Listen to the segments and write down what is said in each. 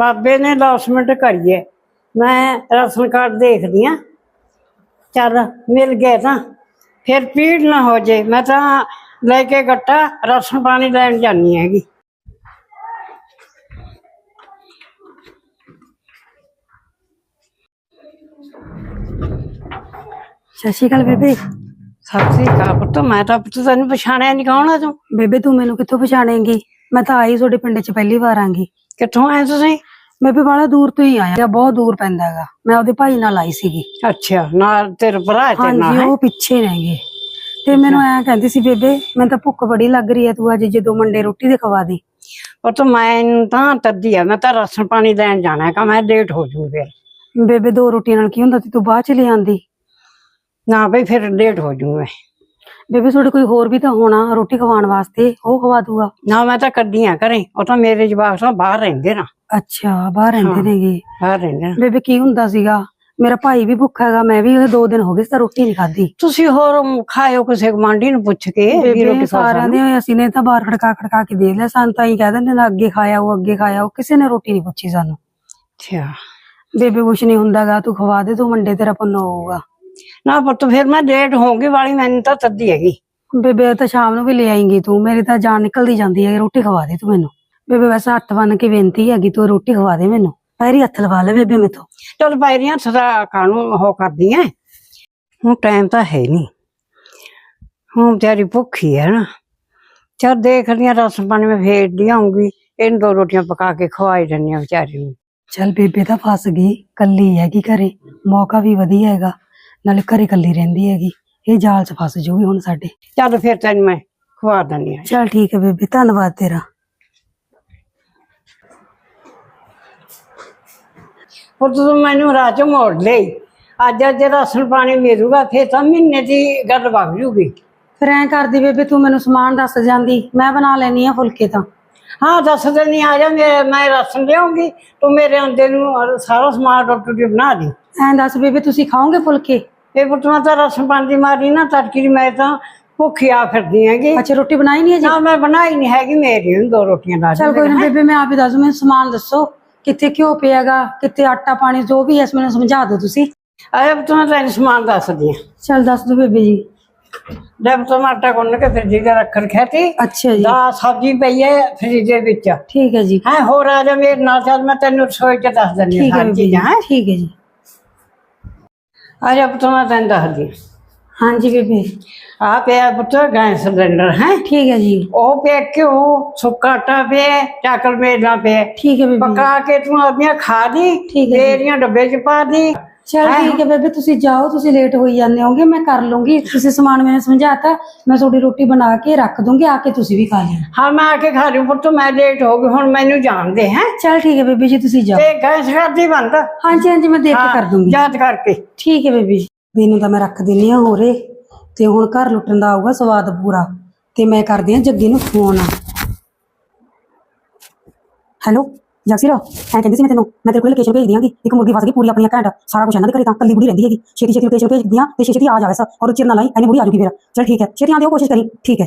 ਬਾਬੇ ਨੇ ਲੌਸਮੈਂਟ ਕਰੀਏ ਮੈਂ ਰਾਸ਼ਨ ਕਾਰਡ ਦੇਖਦੀ ਆ ਚੱਲ ਮਿਲ ਗਏ ਤਾਂ। ਫਿਰ ਪੀੜ ਨਾ ਹੋ ਜੇ। ਮੈਂ ਤਾਂ ਲੈ ਕੇ ਗੱਟਾ ਰਾਸ਼ਨ ਪਾਣੀ ਲੈਣ ਜਾਣੀ ਹੈਗੀ। ਸਤਿ ਸ਼੍ਰੀ ਅਕਾਲ ਬੇਬੇ। ਸਤਿ ਸ੍ਰੀ ਅਕਾਲ ਪੁੱਤ। ਮੈਂ ਤਾਂ ਪੁੱਤ ਤੈਨੂੰ ਪਛਾਣਿਆ ਨਹੀਂ ਕੌਣ ਆ ਤੂੰ? ਬੇਬੇ ਤੂੰ ਮੈਨੂੰ ਕਿੱਥੋਂ ਪਛਾਣੇਂਗੀ? ਮੈਂ ਤਾਂ ਆਈ ਤੁਹਾਡੇ ਪਿੰਡ 'ਚ ਪਹਿਲੀ ਵਾਰ ਆਂਗੀ। ਕਿੱਥੋਂ ਆਏ ਤੁਸੀਂ? ਬੇਬੇ ਬਾਲਾ ਦੂਰ ਤੋਂ ਹੀ ਆਇਆ। ਬਹੁਤ ਦੂਰ ਪੈਂਦਾ ਹੈਗਾ। ਮੈਂ ਉਹਦੇ ਭਾਈ ਨਾਲ ਆਈ ਸੀਗੀ। ਅੱਛਾ ਨਾਲ ਤੇਰੇ ਭਰਾ ਤੇਰੇ ਨਾਲ ਹਾਂਜੀ ਹੈਂ? ਉਹ ਪਿੱਛੇ ਨੇਗੇ ਤੇ ਮੈਨੂੰ ਐਂ ਕਹਿੰਦੀ ਸੀ ਬੇਬੇ ਮੈਨੂੰ ਤਾਂ ਭੁੱਖ ਬੜੀ ਲੱਗ ਰਹੀ ਹੈ ਤੂੰ ਅੱਜ ਜਦੋਂ ਮੰਡੇ ਰੋਟੀ ਦੇ ਖਵਾ ਦੇ। ਪੁੱਤ ਮੈਂ ਤਾਂ ਤੱਦੀ ਆ ਮੈਂ ਤਾਂ ਰਾਸ਼ਨ ਪਾਣੀ ਲੈਣ ਜਾਣਾ ਹੈਗਾ ਮੈਂ ਲੇਟ ਹੋ ਜੂ ਫਿਰ। ਬੇਬੇ ਦੋ ਰੋਟੀਆਂ ਨਾਲ ਕੀ ਹੁੰਦਾ ਤੇ ਤੂੰ ਬਾਅਦ ਚ ਲੈ ਆਂਦੀ। ਨਾ ਬਈ ਫਿਰ ਲੇਟ ਹੋ ਜੂ ਮੈਂ। ਬੇਬੇ ਤੁਹਾਡੇ ਕੋਈ ਹੋਰ ਵੀ ਤਾਂ ਹੋਣਾ ਰੋਟੀ ਖਵਾਉਣ ਵਾਸਤੇ ਉਹ ਖਵਾ ਦੂਗਾ। ਨਾ ਮੈਂ ਤਾਂ ਕੱਢੀਆਂ ਕਰੇ ਉਹ ਤਾਂ ਮੇਰੇ ਜਵਾਕ ਤਾਂ ਬਾਹਰ ਰਹਿੰਦੇ ਨਾ। ਅੱਛਾ ਬਾਹਰ ਰਹਿੰਦੇ ਨੇਗੇ। ਬਾਹਰ ਰਹਿੰਦੇ ਨਾ। ਬੇਬੇ ਕੀ ਹੁੰਦਾ ਸੀਗਾ? ਮੇਰਾ ਭਾਈ ਵੀ ਭੁੱਖਾ ਹੈਗਾ ਮੈਂ ਵੀ ਦੋ ਦਿਨ ਹੋ ਗਏ ਸੀ ਰੋਟੀ ਨਹੀਂ ਖਾਧੀ। ਤੁਸੀਂ ਹੋਰ ਖਾਇਓ ਕਿਸੇ ਗੁਆਂਢੀ ਨੂੰ ਪੁੱਛ ਕੇ ਵੀ ਰੋਟੀ ਸਾਰਿਆਂ ਦੇ ਅਸੀਂ ਨੇ ਤਾਂ ਬਾਹਰ ਖੜਕਾ ਖੜਕਾ ਕੇ ਦੇਖ ਲਿਆ ਸਾਨੂੰ ਤਾਂ ਹੀ ਕਹਿ ਦਿੰਦੇ ਨੇ ਅੱਗੇ ਖਾਇਆ ਉਹ ਅੱਗੇ ਖਾਇਆ ਉਹ ਕਿਸੇ ਨੇ ਰੋਟੀ ਨਹੀਂ ਪੁੱਛੀ ਸਾਨੂੰ। ਅੱਛਾ। ਬੇਬੇ ਕੁਛ ਨਹੀਂ ਹੁੰਦਾਗਾ ਤੂੰ ਖਵਾ ਦੇ ਤੂੰ ਮੰਡੇ ਤੇਰਾ ਪੁੰਨ ਹੋਊਗਾ। ਨਾ ਪੁੱਤ ਫਿਰ ਮੈਂ ਲੇਟ ਹੋਊਂਗੀ ਵਾਲੀ ਮੈਨੂੰ ਤਾਂ ਤੱਦੀ ਹੈਗੀ। ਬੇਬੇ ਤਾਂ ਸ਼ਾਮ ਨੂੰ ਵੀ ਲੈ ਆਏਂਗੀ ਤੂੰ। ਮੇਰੀ ਤਾਂ ਜਾਨ ਨਿਕਲਦੀ ਜਾਂਦੀ ਹੈ ਰੋਟੀ ਖਵਾ ਦੇ ਤੂੰ ਮੈਨੂੰ। ਬੇਬੇ ਵੈਸੇ ਹੱਥ ਬੰਨ ਕੇ ਬੇਨਤੀ ਹੈਗੀ ਤੂੰ ਰੋਟੀ ਖਵਾ ਦੇ ਮੈਨੂੰ। ਪੈਰੀ ਹੱਥ ਲਵਾ ਲੈ ਬੇਬੇ ਮੇਥੋਂ। ਚਲ ਪੈਰੀਆਂ ਸਦਾ ਕਾਨੂੰ ਉਹ ਕਰਦੀ ਐ? ਹੁਣ ਟਾਈਮ ਤਾਂ ਹੈ ਨਹੀਂ ਹੁਣ ਵਿਚਾਰੀ ਭੁੱਖੀ ਹੈ ਨਾ। ਚਲ ਦੇਖ ਲਿਆ ਰਸ ਪਾਣੀ ਮੈਂ ਫੇਰਦੀ ਆਉਂਗੀ ਇਹਨੂੰ ਦੋ ਰੋਟੀਆਂ ਪਕਾ ਕੇ ਖਵਾਈ ਦਿੰਦੀ ਆ ਵਿਚਾਰੀ ਨੂੰ। ਚੱਲ ਬੇਬੇ ਤਾਂ ਫਸ ਗਈ ਕੱਲੀ ਹੈਗੀ ਘਰੇ। ਮੌਕਾ ਵੀ ਵਧੀਆ ਹੈਗਾ। ਨਾਲੇ ਘਰੇ ਕੱਲੀ ਰਹਿੰਦੀ ਹੈਗੀ ਇਹ ਜਾਲ 'ਚ ਫਸ ਜੂਗੀ ਹੁਣ ਸਾਡੇ। ਚੱਲ ਫਿਰ ਤੈਨੂੰ ਮੈਂ ਖਵਾ ਦਿੰਦੀ ਆ ਚੱਲ ਠੀਕ ਹੈ ਬੇਬੇ ਧੰਨਵਾਦ ਤੇਰਾ। ਉਹ ਤੂੰ ਮੈਨੂੰ ਰਾਹ ਚ ਮੋੜ ਲਈ ਅੱਜ ਅੱਜ ਰਸਨ ਪਾਣੀ ਮਿਲੂਗਾ ਫਿਰ ਤਾਂ ਮਹੀਨੇ ਦੀ ਗੱਲ ਵਗ ਜੂਗੀ। ਫਿਰ ਐਂ ਕਰਦੀ ਬੇਬੇ ਤੂੰ ਮੈਨੂੰ ਸਮਾਨ ਦੱਸ ਜਾਂਦੀ ਮੈਂ ਬਣਾ ਲੈਣੀ ਆ ਫੁਲਕੇ ਤਾਂ। ਹਾਂ ਦੱਸ ਦਿੰਦੀ ਆ ਜਾ ਮੈਂ ਮੈਂ ਰਸਨ ਲਿਆਉਂਗੀ ਤੂੰ ਮੇਰੇ ਆਂਦੇ ਨੂੰ ਸਾਰਾ ਸਮਾਨ ਰੋਟੀ ਦੀ ਬਣਾ ਦੀ। ਐਂ ਦੱਸ ਬੇਬੇ ਤੁਸੀਂ ਖਾਓਗੇ ਫੁਲਕੇ? ਇਹ ਪੁੱਤਮਾ ਤਾਂ ਰਸਮ ਪਾਣੀ ਦੀ ਮਾਰੀ ਨਾ ਤੜਕੀ ਦੀ ਮੈਂ ਤਾਂ ਭੁੱਖੀ ਆ ਫਿਰਦੀ ਹੈਗੀ। ਅੱਛਾ ਰੋਟੀ ਬਣਾਈ ਨਹੀਂ ਅਜੇ? ਨਾ ਮੈਂ ਬਣਾਈ ਨਹੀਂ ਹੈਗੀ ਮੇਰੀ ਨੂੰ ਦੋ ਰੋਟੀਆਂ ਲਾ ਚਲ ਕੋਈ ਨਾ ਬੇਬੇ ਮੈਂ ਆਪ ਹੀ ਦੱਸ ਦੂੰ ਮੈਨੂੰ ਸਮਾਨ ਦੱਸੋ ਕਿੱਥੇ ਘਿਓ ਪਿਆਗਾ ਕਿੱਥੇ ਆਟਾ ਪਾਣੀ ਜੋ ਵੀ ਹੈ ਇਸ ਮੈਨੂੰ ਸਮਝਾ ਦਿਓ ਤੁਸੀਂ। ਅਰੇ ਪੁੱਤਮਾ ਤੈਨੂੰ ਸਮਾਨ ਦੱਸਦੀ ਆ ਚਲ ਦੱਸ ਦਿਓ ਬੇਬੇ ਜੀ। ਜਦ ਤੋਂ ਆਟਾ ਗੁੰਨ ਕੇ ਫਿਰ ਜੀ ਰੱਖ ਰਖਿਆ ਤੀ ਅੱਛਾ ਜੀ। ਦਾ ਸਬਜ਼ੀ ਪਈ ਹੈ ਫਰਿੱਜ ਦੇ ਵਿੱਚ। ਠੀਕ ਹੈ ਜੀ। ਹੈ ਹੋਰ ਆ ਜਾ ਮੇਰੇ ਨਾਲ ਚੱਲ ਮੈਂ ਤੈਨੂੰ ਰਸੋਈ ਚ ਦੱਸ ਦਿੰਦੀ ਠੀਕ ਹਾਂ ਹੈ ਸਾਰੀ ਚੀਜ਼ਾਂ ਹੈ। ਠੀਕ ਹੈ ਜੀ। ਆ ਜਾ ਪੁੱਤਮਾ ਤੈਨੂੰ ਦੱਸਦੀ। ਹਾਂਜੀ ਬੇਬੇ। ਆ ਪਿਆ ਪੁੱਤ ਗੈਸ ਸਿਲੰਡਰ ਹੈ? ਠੀਕ ਹੈ ਜੀ। ਉਹ ਪਿਆ ਘਿਓ ਸੁੱਕਾ ਆਟਾ ਪਿਆ ਚਾਕਲ ਮੇਲਾ ਪਿਆ। ਠੀਕ ਹੈ ਬੇਬੇ। ਪਕਾ ਕੇ ਤੂੰ ਆਪਣੀਆਂ ਖਾ ਦੀ ਠੀਕ ਹੈ ਜੀ। ਤੇਰੀਆਂ ਡੱਬੇ ਚ ਪਾ ਦੀ। ਚਲ ਠੀਕ ਹੈ ਬੇਬੇ ਤੁਸੀਂ ਜਾਓ ਤੁਸੀਂ ਲੇਟ ਹੋਈ ਜਾਂਦੇ ਹੋਗੇ ਮੈਂ ਕਰ ਲੂੰਗੀ। ਤੁਸੀਂ ਸਮਾਨ ਮੈਨੂੰ ਸਮਝਾਤਾ ਮੈਂ ਤੁਹਾਡੀ ਰੋਟੀ ਬਣਾ ਕੇ ਰੱਖ ਦੂੰਗੀ ਆ ਕੇ ਤੁਸੀਂ ਵੀ ਖਾ ਲੈਣਾ ਹਾਂ ਮੈਂ ਆ ਕੇ ਖਾ ਰਹੀ ਪੁੱਤ ਮੈਂ ਲੇਟ ਹੋ ਗਈ ਹੁਣ ਮੈਨੂੰ ਜਾਣਦੇ ਹੈ? ਚਲ ਠੀਕ ਹੈ ਬੇਬੇ ਜੀ ਤੁਸੀਂ ਜਾਓ। ਤੇ ਗੈਸ ਕਰਦੀ ਬੰਦ? ਹਾਂਜੀ ਹਾਂਜੀ ਮੈਂ ਦੇਖ ਕੇ ਕਰ ਦੂੰਗੀ। ਯਾਦ ਕਰਕੇ। ਠੀਕ ਹੈ ਬੇਬੀ ਜੀ। ਨੂੰ ਤਾਂ ਮੈਂ ਰੱਖ ਦਿੰਨੀ ਆ ਹੋਰੇ ਤੇ ਹੁਣ ਘਰ ਲੁੱਟਣ ਦਾ ਆਊਗਾ ਸਵਾਦ ਪੂਰਾ ਤੇ ਮੈਂ ਕਰਦੀ ਆ ਜੱਗੀ ਨੂੰ ਫੋਨ ਹੈਲੋ ਜਗਸੀਰ ਐ ਕਹਿੰਦੀ ਸੀ ਮੈਂ ਤੈਨੂੰ ਮੈਂ ਤੇਰੇ ਕੋਲ ਲੋਕੇਸ਼ਨ ਭੇਜ ਦਿਆਂਗੀ। ਇੱਕ ਮੁਰਗੀ ਫਸ ਗਈ ਪੂਰੀ ਆਪਣੀਆਂ ਘੰਟ ਸਾਰਾ ਕੁਝ ਇਹਨਾਂ ਦੇ ਘਰੇ ਤਾਂ ਕੱਲੀ ਬੁੜੀ ਰਹਿੰਦੀ ਹੈਗੀ। ਛੇਤੀ ਛੇਤੀ ਲੋਕੇਸ਼ਨ ਭੇਜ ਦਿਆਂ ਤੇ ਛੇਤੀ ਆ ਜਾਵੇ ਸਰ ਔਰ ਚਿਰ ਨਾ ਲਾਈ ਐਨੇ ਬੁੜੀ ਆ ਜੂਗੀ ਫਿਰ। ਚਲ ਠੀਕ ਹੈ ਛੇਤੀ ਆਂਦੀ ਕੋਸ਼ਿਸ਼ ਕਰੀ। ਠੀਕ ਹੈ।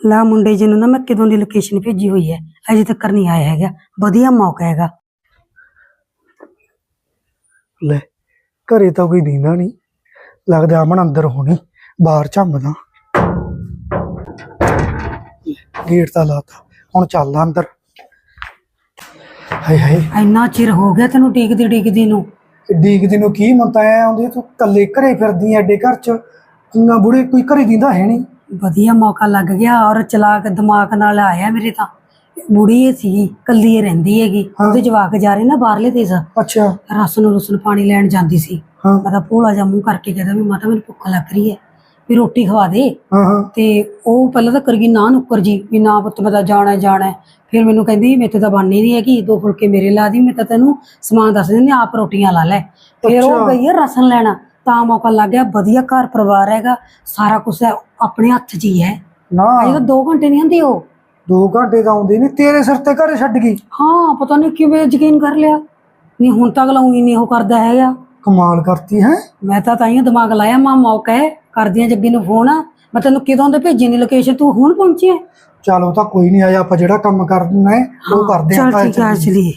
ਲਾ ਮੁੰਡੇ ਜੀ ਨੂੰ ਨਾ ਮੈਂ ਕਿਦੋਂ ਦੀ ਲੋਕੇਸ਼ਨ ਭੇਜੀ ਹੋਈ ਹੈ ਅਜੇ ਤੱਕ ਨਹੀਂ ਆਇਆ ਹੈਗਾ। ਵਧੀਆ ਮੌਕਾ ਹੈਗਾ। ਲੈ ਘਰੇ ਤਾਂ ਕੋਈ ਦੀਂਦਾ ਨਹੀਂ। ਲੱਗਦਾ ਅਮਨ ਅੰਦਰ ਹੋਣੀ ਬਾਹਰ ਝੰਮਦਾ। ਗੇਟ ਤਾਂ ਲਾਤਾ। ਹੁਣ ਚੱਲਦਾ ਅੰਦਰ। ਹਾਏ ਹਾਏ। ਇੰਨਾ ਚਿਰ ਹੋ ਗਿਆ ਤੈਨੂੰ ਟੀਕਦੀ ਟੀਕਦੀ ਨੂੰ। ਡੀਕਦੀ ਨੂੰ ਕੀ ਮੰਤਾ ਐ ਆਉਂਦੀ ਤੂੰ ਕੱਲੇ ਘਰੇ ਫਿਰਦੀ ਐ ਐਡੇ ਘਰ ਚ। ਨਾ ਬੁੜੇ ਕੋਈ ਘਰੇ ਦੀਂਦਾ ਹੈ ਨਹੀਂ। ਵਧੀਆ ਮੌਕਾ ਲੱਗ ਗਿਆ ਔਰ ਚਲਾਕ ਦਿਮਾਗ ਨਾਲ ਆਇਆ ਮੇਰੇ ਤਾਂ। ਬੁੜੀ ਇਹ ਸੀ ਕੱਲੀ ਰਹਿੰਦੀ ਹੈਗੀ। ਉਹਦੇ ਜਵਾਕ ਜਾ ਰਹੇ ਨਾ ਬਾਹਰਲੇ ਦੇਸ਼। ਅੱਛਾ। ਰਸ ਨੂੰ ਰਸ ਨੂੰ ਪਾਣੀ ਲੈਣ ਜਾਂਦੀ ਸੀ। ਮੈਂ ਤਾਂ ਭੋਲਾ ਜਿਹਾ ਮੂੰਹ ਕਰਕੇ ਕਹਿੰਦਾ ਵੀ ਮਾਤਾ ਮੈਨੂੰ ਭੁੱਖ ਲੱਗ ਰਹੀ ਹੈ। ਵੀ ਰੋਟੀ ਖਵਾ ਦੇ। ਹਾਂ ਹਾਂ। ਤੇ ਉਹ ਪਹਿਲਾਂ ਤਾਂ ਕਰ ਗਈ ਨਾ ਨੁੱਕਰ ਜੀ ਵੀ ਨਾ ਪੁੱਤ ਮੈਂ ਤਾਂ ਜਾਣਾ ਹੈ, ਜਾਣਾ। ਹੈ। ਫਿਰ ਮੈਨੂੰ ਕਹਿੰਦੀ ਮੇਰੇ ਤਾਂ ਬਣਨੀ ਨਹੀਂ ਹੈਗੀ ਦੋ ਫੁਲਕੇ ਮੇਰੇ ਲਾ ਦੀ ਮੈਂ ਤਾਂ ਤੈਨੂੰ ਸਮਾਨ ਦੱਸ ਦਿੰਦੀ ਆਪ ਰੋਟੀਆਂ ਲਾ ਲੈ। ਫਿਰ ਉਹ। ਗਈ ਹੈ ਰਸਨ ਲੈਣਾ। ਤਾਂ ਮੌਕਾ ਲੱਗ ਗਿਆ ਵਧੀਆ ਘਰ ਪਰਿਵਾਰ ਹੈਗਾ ਸਾਰਾ ਕੁਝ ਆਪਣੇ ਹੱਥ 'ਚ ਹੀ ਹੈ। ਨਾ। ਅਜੇ ਤਾਂ 2 ਘੰਟੇ ਨਹੀਂ ਆਂਦੀ ਉਹ। ਦੋ ਘੰਟੇ ਤਾਂ ਆਉਂਦੀ ਨਹੀਂ ਤੇਰੇ ਸਿਰ ਤੇ ਘਰੇ ਛੱਡ ਗਈ। ਹਾਂ ਪਤਾ ਨਹੀਂ ਕਿਵੇਂ ਯਕੀਨ ਕਰ ਲਿਆ। ਨਹੀਂ ਹੁਣ ਤੱਕ ਲਾਉਂਗੀ ਨਹੀਂ ਉਹ ਕਰਦਾ ਹੈਗਾ। ਕਮਾਲ ਕਰਤੀ ਹੈ। ਮੈਂ ਤਾਂ ਤਾਈਓ ਦਿਮਾਗ ਲਾਇਆ ਮਾਂ ਮੌਕਾ ਹੈ। ਕਰਦੀਆਂ ਜੱਗੀ ਨੂੰ ਫੋਨ ਮੈਂ ਤੈਨੂੰ ਕਿਦੋਂ ਦੇ ਭੇਜੀ ਦੀ ਲੋਕੇਸ਼ਨ ਤੂੰ ਹੁਣ ਪਹੁੰਚੀ ਹੈ? ਚਲ ਉਹ ਤਾਂ ਕੋਈ ਨਹੀਂ ਆਇਆ ਆਪਾਂ ਜਿਹੜਾ ਕੰਮ ਕਰਨਾ ਹੈ ਉਹ ਕਰਦੇ ਚਲ ਆਪਾਂ ਠੀਕ ਹੈ ਚਲੀਏ।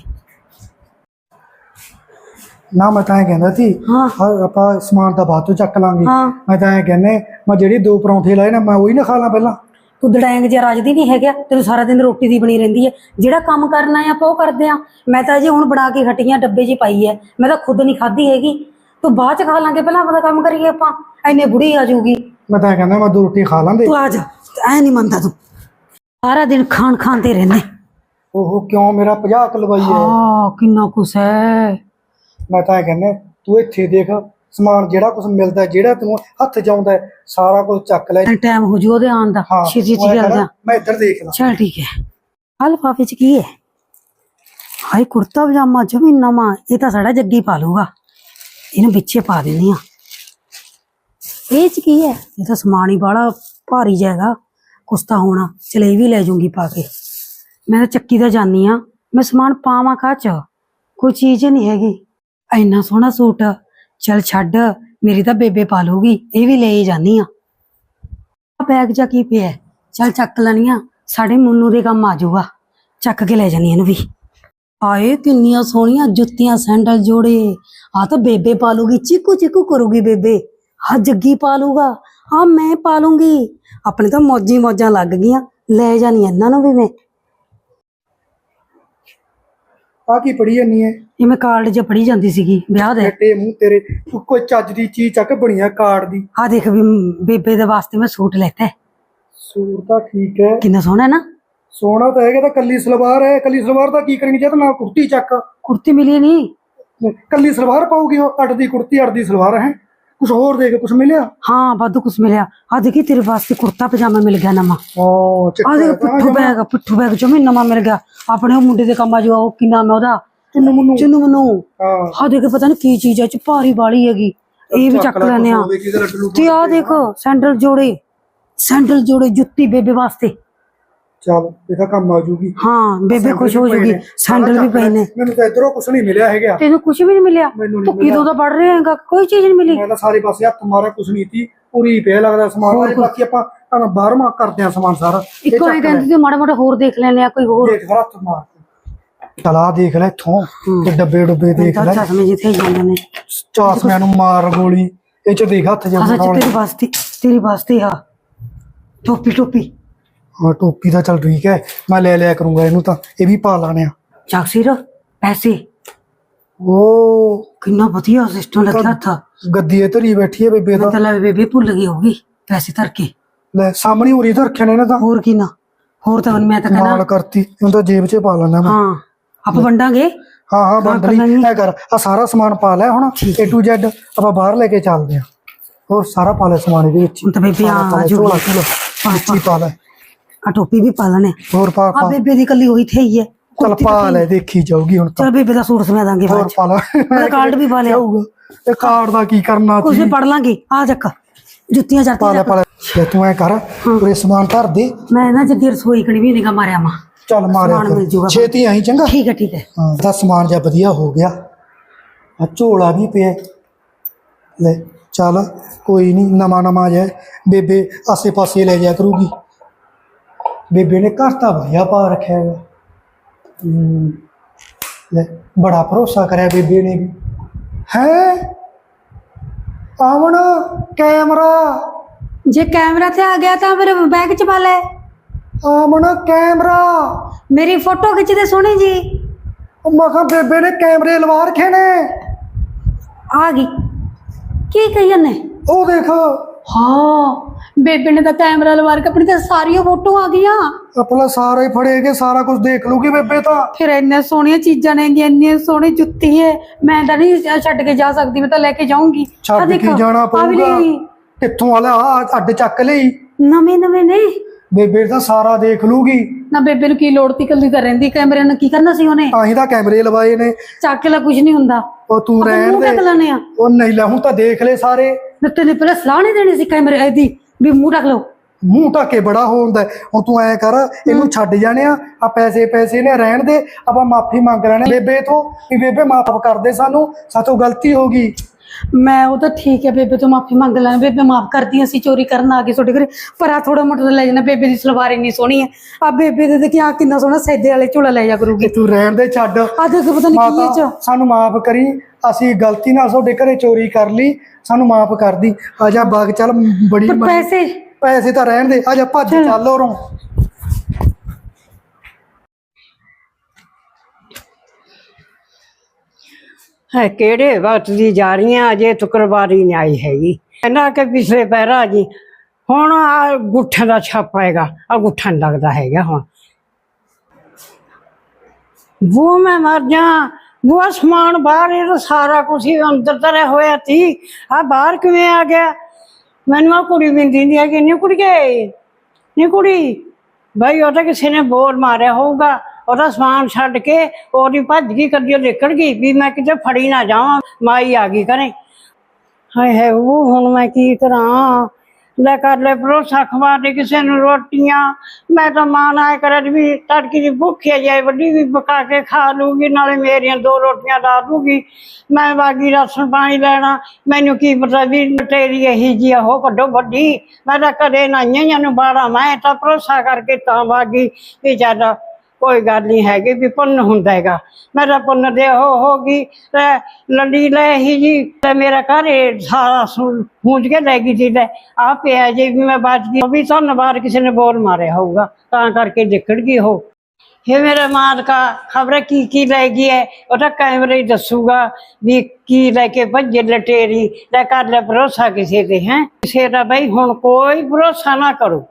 ਨਾ ਮੈਂ ਤਾਂ ਇਹ ਕਹਿੰਦਾ ਸੀ ਹਾਂ। ਹਾਂ, ਆਪਾਂ ਸਮਾਨ ਤਾਂ ਬਾਅਦ ਤੋਂ ਚੱਕ ਲਾਂਗੇ। ਹਾਂ। ਮੈਂ ਤਾਂ ਇਹ ਕਹਿੰਨੇ ਮੈਂ ਜਿਹੜੀ ਦੋ ਪਰੌਂਠੇ ਲਾਏ ਨੇ ਮੈਂ ਉਹੀ ਨਾ ਖਾ ਲਾਂ ਪਹਿਲਾਂ। ਤੂੰ ਦੜੈਂਗ ਜਿਹਾ ਰਾਜਦੀ ਨਹੀਂ ਹੈਗਾ ਤੈਨੂੰ ਸਾਰਾ ਦਿਨ ਰੋਟੀ ਦੀ ਬਣੀ ਰਹਿੰਦੀ ਹੈ। ਜਿਹੜਾ ਕੰਮ ਕਰਨਾ ਹੈ ਆਪਾਂ ਉਹ ਕਰਦੇ ਆ ਮੈਂ ਤਾਂ ਅਜੇ ਹੁਣ ਬਣਾ ਕੇ ਹਟੀਆਂ ਡੱਬੇ 'ਚ ਪਾਈ ਹੈ। ਮੈਂ ਤਾਂ ਖੁਦ ਨਹੀਂ ਖਾਧੀ ਹੈਗੀ। ਤੂੰ ਬਾਅਦ 'ਚ ਖਾ ਲਾਂਗੇ ਪਹਿਲਾਂ ਆਪਣਾ ਕੰਮ ਕਰੀਏ ਆਪਾਂ। ਐਨੇ ਬੁੜੀ ਆ ਜਾਊਗੀ। ਮੈਂ ਤਾਂ ਕਹਿੰਦਾ ਮੈਂ ਦੋ ਰੋਟੀ ਖਾ ਲਾਂਦੇ। ਤੂੰ ਆ ਜਾ। ਐ ਨਹੀਂ ਮੰਨਦਾ ਤੂੰ। ਸਾਰਾ ਦਿਨ ਖਾਣ ਤੇ ਰਹਿੰਦੇ। ਉਹ ਕਿਉਂ ਮੇਰਾ 50 ਕਲਵਾਈ ਹੈ? ਹਾਂ ਕਿੰਨਾ ਕੁਛ ਹੈ। ਮੈਂ ਤਾਂ ਕਹਿੰਦਾ ਤੂੰ ਇੱਥੇ ਦੇਖ ਸਮਾਨ ਜਿਹੜਾ ਕੁਝ ਮਿਲਦਾ ਜਿਹੜਾ ਤੈਨੂੰ ਹੱਥ ਹੈ, ਸਾਰਾ ਕੁਝ ਚੱਕ ਲੈ। ਟਾਈਮ ਹੋ ਜੂ ਉਹਦੇ ਆਉਣ ਦਾ ਹਾਂ ਛੇਤੀ ਉਹ ਐਂ ਛੇਤੀ ਕਰ, ਜਾ। ਮੈਂ ਇੱਧਰ ਦੇਖਦਾ। ਚਲ ਠੀਕ ਹੈ। ਆਹ ਲਿਫਾਫੇ 'ਚ ਕੀ ਹੈ? ਹਾਈ ਕੁੜਤਾ ਪਜਾਮਾ ਜਮੀ ਨਵਾਂ ਇਹ ਤਾਂ ਸਾਡਾ ਜੱਗੀ ਪਾ ਲੂਗਾ ਇਹਨੂੰ ਵਿੱਚੇ ਪਾ ਦਿੰਨੀ ਆ ਇਹ 'ਚ ਕੀ ਹੈ? ਇਹ ਤਾਂ ਸਮਾਨ ਹੀ ਬਾੜਾ ਭਾਰੀ ਜਾਏਗਾ ਕੁਛ ਤਾਂ ਹੋਣਾ। ਚਲ ਇਹ ਵੀ ਲੈ ਜੂੰਗੀ ਪਾ ਕੇ। ਮੈਂ ਤਾਂ ਚੱਕੀ ਦਾ ਜਾਨੀ ਆ ਮੈਂ ਸਮਾਨ ਪਾਵਾਂ ਕਾ ਚ। ਕੋਈ ਚੀਜ਼ ਨਹੀਂ ਹੈਗੀ। ਇੰਨਾ ਸੋਹਣਾ ਸੂਟ। ਚਲ ਛੱਡ, ਮੇਰੀ ਤਾਂ ਬੇਬੇ ਪਾ ਲੂਗੀ ਇਹ ਵੀ ਲੈ ਹੀ ਜਾਨੀ ਆ। ਆਹ ਬੈਗ ਜਾ ਕੀ ਪਿਆ ਚਲ ਚੱਕ ਲੈਣੀ ਆ, ਸਾਡੇ ਮੁੰਨੂ ਦੇ ਕੰਮ ਆ ਜਾਊਗਾ। ਚੱਕ ਕੇ ਲੈ ਜਾਨੀ ਇਹਨੂੰ ਵੀ। ਆਏ ਕਿੰਨੀਆਂ ਸੋਹਣੀਆਂ ਜੁੱਤੀਆਂ, ਸੈਂਡਲ ਜੋੜੇ। ਆ ਤਾਂ ਬੇਬੇ ਪਾ ਲੂਗੀ ਚੀਕੂ ਚੀਕੂ ਕਰੂਗੀ ਬੇਬੇ। ਆ ਜੱਗੀ ਪਾ ਲੂਗਾ ਆ ਮੈਂ ਪਾ ਲੂੰਗੀ ਆਪਣੇ ਤਾਂ ਮੌਜੀ ਮੌਜਾਂ ਲੱਗ ਗਈਆਂ, ਲੈ ਜਾਣੀ ਇਹਨਾਂ ਨੂੰ ਵੀ ਮੈਂ। ਆ ਕੀ ਪੜੀ ਜਾਨੀ ਹੈ ਇਹ ਮੈਂ ਕਾਰਡ 'ਚ ਪੜੀ ਜਾਂਦੀ ਸੀਗੀ ਵਿਆਹ ਦੇ। ਟੱਟੇ ਮੂੰਹ ਤੇਰੇ ਤੂੰ ਕੋਈ ਚੱਜ ਦੀ ਚੀਜ਼ ਚੱਕ ਬਣੀਆ ਕਾਰਡ ਦੀ। ਆ ਦੇਖ ਵੀ ਬੇਬੇ ਦੇ ਵਾਸਤੇ ਮੈਂ ਸੂਟ ਲੈਤਾ ਹੈ। ਸੂਟ ਤਾਂ ਠੀਕ ਹੈ ਕਿੰਨਾ ਸੋਹਣਾ ਹੈ ਨਾ? ਸੋਹਣਾ ਤਾਂ ਹੈਗਾ ਤਾਂ ਕੱਲੀ ਸਲਵਾਰ ਹੈ ਕੱਲੀ ਸਲਵਾਰ ਦਾ ਕੀ ਕਰਨੀ ਚਾਹਤਾ ਨਾਲ ਕੁੜਤੀ ਚੱਕ। ਕੁੜਤੀ ਮਿਲੀ ਨਹੀਂ ਕੱਲੀ ਸਲਵਾਰ ਪਾਉਗੀ ਉਹ ਅੱਡ ਦੀ ਕੁੜਤੀ ਅੱਡ ਦੀ ਸਲਵਾਰ ਹੈ। ਕੁਝ ਹੋਰ ਦੇ ਕੇ ਕੁਝ ਮਿਲਿਆ? ਹਾਂ ਵਾਧੂ ਕੁਛ ਮਿਲਿਆ। ਆ ਦੇਖੀ ਤੇਰੇ ਵਾਸਤੇ ਕੁੜਤਾ ਪਜਾਮਾ ਮਿਲ ਗਿਆ ਨਵਾਂ। ਓ ਆ ਦੇਖ ਪਿੱਠੂ ਬੈਗ ਪਿੱਠੂ ਬੈਗ ਜਮੀ ਨਵਾਂ ਮਿਲ ਗਿਆ। ਆਪਣੇ ਉਹ ਮੁੰਡੇ ਦੇ ਕੰਮ ਆ ਜੋ ਉਹ ਕੀ ਨਾਮ ਹੈ ਉਹਦਾ? ਤੈਨੂੰ ਮੈਨੂੰ। ਚੁੰਨੂ ਮਨੂ। ਹਾਂ। ਆ ਦੇਖ ਪਤਾ ਨਹੀਂ ਕੀ ਚੀਜ਼ ਹੈ ਚ ਭਾਰੀ ਵਾਲੀ ਹੈਗੀ। ਇਹ ਵੀ ਚੱਕ ਲੈਨੇ ਆ। ਤੇ ਆ? ਦੇਖੋ ਸੈਂਡਲ ਜੋੜੇ। ਸੈਂਡਲ ਜੋੜੇ ਜੁੱਤੀ ਬੇਬੇ ਵਾਸਤੇ। ਚੱਲ ਇਹਦਾ ਕੰਮ ਆ ਜੂਗੀ। ਹਾਂ ਬੇਬੇ ਖੁਸ਼ ਹੋ ਜੂਗੀ। ਸੈਂਡਲ ਵੀ ਪਏ ਨੇ। ਮੈਨੂੰ ਤਾਂ ਇਧਰੋਂ ਕੁਝ ਨਹੀਂ ਮਿਲਿਆ ਹੈਗਾ। ਤੈਨੂੰ ਕੁਝ ਵੀ ਨਹੀਂ ਮਿਲਿਆ? ਤੂੰ ਕਿਦੋਂ ਦਾ ਪੜ ਰਿਹਾ ਹੈਗਾ? ਕੋਈ ਚੀਜ਼ ਨਹੀਂ ਮਿਲੀ। ਮੈਂ ਤਾਂ ਸਾਰੇ ਪਾਸੇ ਹੱਥ ਮਾਰਿਆ ਕੁਝ ਨਹੀਂ ਤੀ ਪੂਰੀ ਪਿਆ ਲੱਗਦਾ ਸਮਾਨ। ਤੇ ਬਾਕੀ ਆਪਾਂ ਆਪਾਂ ਬਾਹਰਵਾਂ ਕਰਦੇ ਆ ਸਮਾਨ ਸਾਰਾ। ਇੱਕੋ ਹੀ ਕਹਿੰਦੀ ਤੇ ਮਾੜਾ ਮੋਟਾ ਹੋਰ ਦੇਖ ਲੈਨੇ ਆ ਕੋਈ ਹੋਰ। ਦੇਖ ਹੱਥ ਮਾਰ ਚਲਾ ਦੇਖ ਲੈ ਇੱਥੋਂ। ਤੇ ਡੱਬੇ ਡੁੱਬੇ ਦੇਖ ਤਾਂ ਲੈ। ਚਸ਼ਮੇ ਜਿੱਥੇ ਜਾਂਦੇ ਨੇ। ਚਾਸਮਿਆਂ ਨੂੰ ਮਾਰ ਗੋਲੀ। ਇਹ ਚ ਦੇਖ ਹੱਥ ਸੱਚ ਤੇਰੀ ਵਾਸਤੇ ਤੇਰੀ ਵਾਸਤੇ ਆ। ਟੋਪੀ ਟੋਪੀ। ਹਾਂ ਟੋਪੀ ਦਾ ਚੱਲ ਠੀਕ ਹੈ ਮੈਂ ਲੈ ਲਿਆ ਕਰੂੰਗਾ ਇਹਨੂੰ ਤਾਂ ਇਹ ਵੀ ਪਾ ਲਾਣੇ ਆ। ਚਾਕਸੀਰ ਪੈਸੇ? ਉਹ ਕਿੰਨਾ ਵਧੀਆ ਸਿਸਟਮ ਲੱਗਿਆ ਥਾ ਗੱਦੀ ਤੇ ਧਰੀ ਬੈਠੀ ਹੈ ਬੇਬੇ ਦਾ ਮਤਲਬ ਬੇਬੇ ਭੁੱਲ ਗਈ ਹੋਗੀ ਪੈਸੇ ਧਰ ਕੇ। ਲੈ ਸਾਹਮਣੇ ਉਰੀ ਤਾਂ ਰੱਖੇ ਨੇ ਇਹਨਾਂ ਤਾਂ। ਹੋਰ ਕੀ ਨਾ ਹੋਰ ਤਾਂ ਹੁਣ ਮੈਂ ਤਾਂ ਮਾਲ ਕਹਿੰਦਾ ਕਰਤੀ ਇਹਨੂੰ ਤਾਂ ਜੇਬ 'ਚ ਪਾ ਲੈਣਾ ਮੈਂ। ਹਾਂ ਆਪਾਂ ਵੰਡਾਂਗੇ। ਹਾਂ ਹਾਂ ਲੈਣੀ। ਲਈ। ਐ ਕਰ ਆ ਸਾਰਾ ਸਮਾਨ ਪਾ ਲੈ ਹੁਣ A to Z ਆਪਾਂ ਬਾਹਰ ਲੈ ਕੇ ਚੱਲਦੇ ਆ ਉਹ ਸਾਰਾ ਪਾ ਲੈ ਸਮਾਨ ਇਹਦੇ ਵਿੱਚ। ਹੁਣ ਤਾਂ ਬੇਬੇ ਆ ਹੀ ਪਾ ਲੈ। ਆ ਟੋਪੀ ਵੀ ਪਾ ਲੈਣੇ। ਹੋਰ ਪਾ ਆ ਪਾ। ਬੇਬੇ ਦੀ ਕੱਲੀ ਹੋਈ ਥਈ ਹੈ ਚੱਲ ਪਾ ਲੈ ਦੇਖੀ ਜਾਊਗੀ ਹੁਣ ਤਾਂ। ਚਲ ਬੇਬੇ ਦਾ ਸੂਟ ਸਮਿਆ ਦਾਂਗੇ ਹੋਰ ਬਾਅਦ ਚ। ਪਾ ਲੈ। ਮੈਂ ਕਾਰਡ ਵੀ ਪਾ ਲਿਆ। ਜਾਊਗਾ। ਇਹ ਕਾਰਡ ਦਾ ਕੀ ਕਰਨਾ ਕੁਝ ਸੀ ਪੜ ਲਾਂਗੇ। ਆ ਚੱਕ। ਜੁੱਤੀਆਂ ਪਾ ਲੈ ਚੜਤੀਆਂ ਪਾ ਲੈ। ਛੇ ਤੂੰ ਐ ਕਰ ਪੂਰੇ ਸਮਾਨ ਧਰ ਦੇ। ਮੈਂ ਨਾ ਜੱਗੀ ਰਸੋਈ ਕਣੀ ਵੀ ਨਿਗਾ ਮਾਰਿਆ ਮਾ। ਚੱਲ ਮਾਰਿਆ ਸਮਾਨ ਮਿਲ। ਕਰ ਛੇਤੀ ਆਈ ਚੰਗਾ? ਠੀਕ ਹੈ ਠੀਕ ਹੈ ਹਾਂ ਦਾ ਸਮਾਨ ਜਿਹਾ ਵਧੀਆ ਹੋ ਗਿਆ। ਆ ਝੋਲਾ ਵੀ ਪਿਆ। ਲੈ ਚੱਲ ਕੋਈ ਨਹੀਂ ਨਵਾਂ ਨਵਾਂ ਜਿਹਾ। ਬੇਬੇ ਆਸੇ ਪਾਸੇ ਲੈ ਜਾ ਕਰੂਗੀ। ਬੇਬੇ ਨੇ ਘਰ ਤਾਂ ਵਧੀਆ ਪਾ ਰੱਖਿਆ ਹੈਗਾ ਲੈ ਬੜਾ ਭਰੋਸਾ ਕਰਿਆ ਬੇਬੇ ਨੇ ਵੀ। ਹੈ? ਆਵਣ ਕੈਮਰਾ। ਜੇ ਕੈਮਰਾ ਤੇ ਆ ਗਿਆ ਤਾਂ ਮੇਰੇ ਬੈਗ ਚ ਪਾ ਲੈ। ਆਵਣ ਕੈਮਰਾ। ਮੇਰੀ ਫੋਟੋ ਖਿੱਚਦੇ ਸੋਹਣੀ ਜੀ। ਉਹ ਮੈਂ ਕਿਹਾ ਬੇਬੇ ਨੇ ਕੈਮਰੇ ਲਵਾ ਰੱਖੇ ਨੇ। ਆ ਗਈ। ਕੀ ਕਹੀ ਨੇ ਉਹ ਦੇਖ। ਹਾਂ ਬੇਬੇ ਨੇ ਤਾਂ ਕੈਮਰਾ ਲਵਾ ਕੇ ਆਪਣੀ ਤਾਂ ਸਾਰੀਆਂ ਫੋਟੋ ਆ ਗਈਆਂ। ਆਪਣਾ ਸਾਰਾ ਹੀ ਫੜੇਗੇ ਸਾਰਾ ਕੁਝ ਦੇਖ ਲੂਗੀ ਬੇਬੇ ਤਾਂ। ਫਿਰ ਇੰਨੇ ਸੋਹਣੀਆਂ ਚੀਜ਼ਾਂ ਨੇ ਇੰਨੀ ਸੋਹਣੀ ਜੁੱਤੀ ਹੈ। ਮੈਂ ਤਾਂ ਨਹੀਂ ਛੱਡ ਕੇ ਜਾ ਸਕਦੀ ਮੈਂ ਤਾਂ ਲੈ ਕੇ ਜਾਊਂਗੀ। ਆਹ ਛੱਡ ਦੇਖ, ਕੇ ਜਾਣਾ ਆਹ ਵੀ ਪਊਗਾ। ਲਈ। ਕਿੱਥੋਂ ਵਾਲਾ ਆ ਅੱਡ ਚੱਕ ਲਈ। ਨਵੇਂ ਨਵੇਂ ਨੇ। ਬੇਬੇ ਤਾਂ ਸਾਰਾ ਦੇਖ ਲੂਗੀ। ਨਾ ਬੇਬੇ ਨੂੰ ਕੀ ਲੋੜ ਤੀ ਕੱਲੀ ਤਾਂ ਰਹਿੰਦੀ ਕੈਮਰੇ ਨਾਲ ਕੀ ਕਰਨਾ ਸੀ ਉਹਨੇ? ਤਾਂ ਹੀ ਤਾਂ ਕੈਮਰੇ ਲਵਾਏ ਨੇ। ਚੱਕ ਲਾ ਕੁਝ ਨਹੀਂ ਹੁੰਦਾ। ਉਹ ਤੂੰ ਆਪਾਂ ਰਹਿਣ ਮੂੰਹ ਦੇ। ਢੱਕ ਲੈਣੇ ਆ। ਉਹ ਨਹੀਂ ਲੈ ਹੁਣ ਤਾਂ ਦੇਖ ਲੈ ਸਾਰੇ। ਨਾ ਤੈਨੂੰ ਪਹਿਲਾਂ ਸਲਾਹ ਨਹੀਂ ਦੇਣੀ ਸੀ ਕੈਮਰੇ ਇਹਦੀ ਵੀ ਮੂੰਹ ਢੱਕ ਲਓ। ਮੂੰਹ ਢੱਕੇ ਬੜਾ ਹੁੰਦਾ ਹੁਣ ਤੂੰ ਐ ਕਰ ਇਹਨੂੰ ਛੱਡ ਜਾਣੇ ਆ ਆ ਪੈਸੇ ਪੈਸੇ ਨੇ ਰਹਿਣ ਦੇ ਆਪਾਂ ਮਾਫੀ ਮੰਗ ਲੈਣੇ ਬੇਬੇ ਤੋਂ ਵੀ ਬੇਬੇ ਮਾਫ ਕਰ ਦੇ ਸਾਨੂੰ ਸਾਤੋਂ ਗਲਤੀ ਹੋ ਗਈ। ਮੈਂ ਉਹ ਤਾਂ ਠੀਕ ਹੈ ਬੇਬੇ ਤੋਂ ਮਾਫੀ ਮੰਗ ਲੈਣਾ। ਬੇਬੇ ਮਾਫ ਕਰਦੀ ਅਸੀਂ ਚੋਰੀ ਕਰਨ ਆ ਗਏ ਤੁਹਾਡੇ ਘਰੇ। ਪਰ ਆ ਥੋੜਾ ਮੋਟਾ ਲੈ ਜਾਣਾ ਬੇਬੇ ਦੀ ਸਲਵਾਰ ਇੰਨੀ ਸੋਹਣੀ ਹੈ। ਆ ਬੇਬੇ ਦੇ ਦੇਖੀ ਆ ਕਿੰਨਾ ਸੋਹਣਾ ਸੈਦੇ ਵਾਲੇ ਝੋਲਾ ਲੈ ਜਾ ਕਰੂਗੀ। ਤੂੰ ਰਹਿਣ ਦੇ ਛੱਡ। ਆ ਦੇਖ ਪਤਾ ਨਹੀਂ ਕੀ ਇਹ ਚ। ਮਾਤਾ ਸਾਨੂੰ ਮਾਫ ਕਰੀ। ਅਸੀਂ ਗਲਤੀ ਨਾਲ ਤੁਹਾਡੇ ਘਰੇ ਚੋਰੀ ਕਰ ਲਈ ਸਾਨੂੰ ਮਾਫ ਕਰ ਦੀ ਆ ਜਾ ਬਾਗ ਚੱਲ ਬੜੀ ਪਰ ਪੈਸੇ ਪੈਸੇ ਤਾਂ ਰਹਿਣ ਦੇ। ਆ ਜਾ ਭੱਜ ਚੱਲ ਉਰੋਂ। ਹੈ ਕਿਹੜੇ ਵਕਤ ਦੀ ਜਾ ਰਹੀਆਂ ਅਜੇ ਤੁਕਰਵਾਰੀ ਨਹੀਂ ਆਈ ਹੈਗੀ। ਇਹਨਾਂ ਕੇ ਪਿਛਲੇ ਪਹਿਰਾ ਜੀ, ਹੁਣ ਆ ਗੁੱਠਾ ਦਾ ਛਾਪਾ ਹੈਗਾ, ਆ ਗੁੱਠਾ ਨੀ ਲੱਗਦਾ ਹੈਗਾ ਹੁਣ। ਉਹ ਮੈਂ ਮਰ ਜਾ ਉਹ ਸਮਾਨ ਬਾਹਰ ਇਹ ਸਾਰਾ ਕੁਝ ਹੀ ਅੰਦਰ ਧਰਿਆ ਹੋਇਆ ਸੀ। ਆ ਬਾਹਰ ਕਿਵੇਂ ਆ ਗਿਆ? ਮੈਨੂੰ ਆ ਕੁੜੀ ਬਿੰਦੀ ਨਹੀਂ ਹੈਗੀ ਨਹੀਂ ਕੁੜੀਏ ਨਹੀਂ ਕੁੜੀ। ਭਾਈ ਉਹ ਤਾਂ ਕਿਸੇ ਨੇ ਬੋਰ ਮਾਰਿਆ ਹੋਊਗਾ। ਉਹਦਾ ਸਮਾਨ ਛੱਡ ਕੇ ਉਹਦੀ ਭੱਜ ਗਈ, ਕਦੀ ਉਹ ਨਿਕਲ ਗਈ ਵੀ ਮੈਂ ਕਿਤੇ ਫੜੀ ਨਾ ਜਾਵਾਂ, ਮਾਈ ਆ ਗਈ ਕਰੇ ਹਾਏ ਹਾਏ, ਉਹ ਹੁਣ ਮੈਂ ਕੀ ਕਰਾਂ? ਲੈ ਕਰ ਲੈ ਭਰੋਸਾ ਖਵਾ ਦੇ ਕਿਸੇ ਨੂੰ ਰੋਟੀਆਂ। ਮੈਂ ਤਾਂ ਮਾਂ ਨਾ ਕਰੇ ਵੀ ਤੜਕੀ ਦੀ ਭੁੱਖੀ ਜਾਏ ਵੱਡੀ ਵੀ ਪਕਾ ਕੇ ਖਾ ਲੂਗੀ, ਨਾਲੇ ਮੇਰੀਆਂ ਦੋ ਰੋਟੀਆਂ ਲਾ ਦੂਗੀ। ਮੈਂ ਬਾਗੀ ਰਸਨ ਪਾਣੀ ਲੈਣਾ, ਮੈਨੂੰ ਕੀ ਪਤਾ ਵੀ ਤੇਰੀ ਇਹੀ ਜੀ ਉਹ ਕੱਢੋ ਵੱਡੀ। ਮੈਂ ਤਾਂ ਕਦੇ ਨਾ ਆਈਆਂ ਨੂੰ ਬਾੜਾ ਮੈਂ ਤਾਂ ਭਰੋਸਾ ਕਰਕੇ ਤਾਂ ਬਾਗੀ ਵੀ ਚੱਲ ਕੋਈ ਗੱਲ ਨਹੀਂ ਹੈਗੀ ਵੀ ਪੁੰਨ ਹੁੰਦਾ ਹੈਗਾ। ਮੇਰਾ ਪੁੰਨ ਦੇ ਹੋ ਹੋ ਗਈ, ਤੇ ਲੰਡੀ ਲੈ ਹੀ ਜੀ, ਤੇ ਮੇਰਾ ਘਰ ਸਾਰਾ ਪੂੰਝ ਕੇ ਲੈ ਗਈ ਸੀ ਤੇ ਆ ਪਿਆ ਜੀ ਵੀ ਮੈਂ ਬਚ ਗਈ, ਉਹ ਵੀ ਧੰਨਵਾਦ ਕਿਸੇ ਨੇ ਬੋਲ ਮਾਰਿਆ ਹੋਊਗਾ, ਤਾਂ ਕਰਕੇ ਨਿਕਲ ਗਈ ਉਹ। ਇਹ ਮੇਰੇ ਮਾਲਕਾ, ਖਬਰ ਕੀ ਕੀ ਲੈ ਗਈ ਹੈ ਉਹ ਤਾਂ ਕੈਮਰੇ ਦੱਸੂਗਾ ਵੀ ਕੀ ਲੈ ਕੇ ਭੱਜੇ ਲਟੇਰੀ, ਲੈ ਕਰ ਲੈ ਭਰੋਸਾ ਕਿਸੇ ਤੇ, ਹੈ? ਕਿਸੇ ਦਾ ਬਈ ਹੁਣ ਕੋਈ ਭਰੋਸਾ ਨਾ ਕਰੋ।